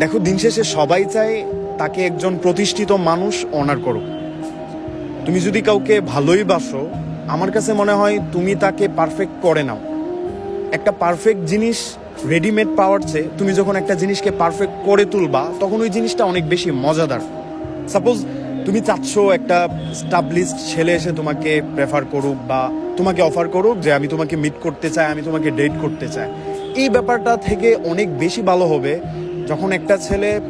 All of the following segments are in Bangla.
দেখো, দিন শেষে সবাই চায় তাকে একজন প্রতিষ্ঠিত মানুষ অনার করুক। তুমি যদি কাউকে ভালোই বাসো, আমার কাছে মনে হয় তুমি তাকে পারফেক্ট করে নাও। একটা পারফেক্ট জিনিস রেডিমেড পাওয়ার চেয়ে তুমি যখন একটা জিনিসকে পারফেক্ট করে তুলবা, তখন ওই জিনিসটা অনেক বেশি মজাদার। সাপোজ তুমি চাচ্ছ একটা স্টাবলিশড ছেলে এসে তোমাকে প্রেফার করুক বা তোমাকে অফার করুক যে আমি তোমাকে মিট করতে চাই, আমি তোমাকে ডেট করতে চাই। এই ব্যাপারটা থেকে অনেক বেশি ভালো হবে যখন একটা ছেলে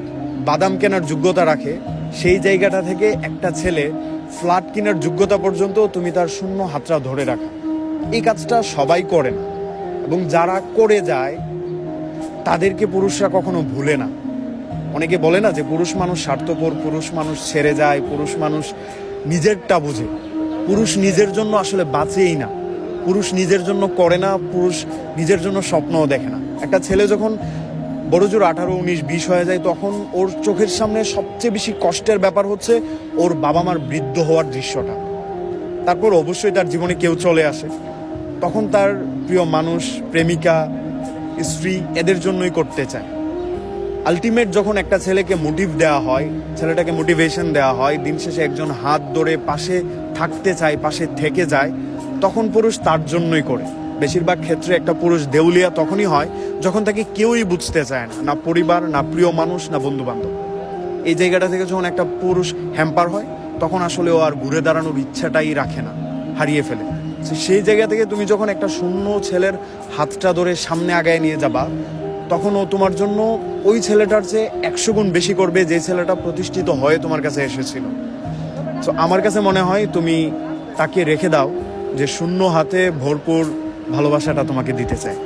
বাদাম কেনার যোগ্যতা রাখে, সেই জায়গাটা থেকে একটা ছেলে ফ্ল্যাট কেনার যোগ্যতা পর্যন্ত তুমি তার শূন্য হাতটা ধরে রাখা। এই কাজটা সবাই করে না। এবং যারা করে যায়, তাদেরকে পুরুষরা কখনো ভুলে না। অনেকে বলে না যে পুরুষ মানুষ স্বার্থপর, পুরুষ মানুষ ছেড়ে যায়, পুরুষ মানুষ নিজেরটা বুঝে। পুরুষ নিজের জন্য আসলে বাঁচেই না। পুরুষ নিজের জন্য করে না, পুরুষ নিজের জন্য স্বপ্নও দেখে না। একটা ছেলে যখন বড় জোর আঠারো, উনিশ, বিশ হয়ে যায়, তখন ওর চোখের সামনে সবচেয়ে বেশি কষ্টের ব্যাপার হচ্ছে ওর বাবা মার বৃদ্ধ হওয়ার দৃশ্যটা। তারপর অবশ্যই তার জীবনে কেউ চলে আসে। তখন তার প্রিয় মানুষ, প্রেমিকা, স্ত্রী এদের জন্যই করতে চায়। আলটিমেট যখন একটা ছেলেকে মোটিভ দেওয়া হয়, ছেলেটাকে মোটিভেশন দেওয়া হয়, দিন শেষে একজন হাত ধরে পাশে থাকতে চায়, পাশে থেকে যায়, তখন পুরুষ তার জন্যই করে। বেশিরভাগ ক্ষেত্রে একটা পুরুষ দেউলিয়া তখনই হয় যখন তাকে কেউই বুঝতে চায় না না পরিবার, না প্রিয় মানুষ, না বন্ধু বান্ধব এই জায়গাটা থেকে যখন একটা পুরুষ হ্যাম্পার হয়, তখন আসলে ও আর ঘুরে দাঁড়ানোর ইচ্ছাটাই রাখে না, হারিয়ে ফেলে। সেই জায়গা থেকে তুমি যখন একটা শূন্য ছেলের হাতটা ধরে সামনে আগায় নিয়ে যাবা, তখন ও তোমার জন্য ওই ছেলেটার চেয়ে একশো গুণ বেশি করবে যে ছেলেটা প্রতিষ্ঠিত হয়ে তোমার কাছে এসেছিল। তো আমার কাছে মনে হয় তুমি তাকে রেখে দাও যে শূন্য হাতে ভরপুর ভালোবাসাটা তোমাকে দিতে চায়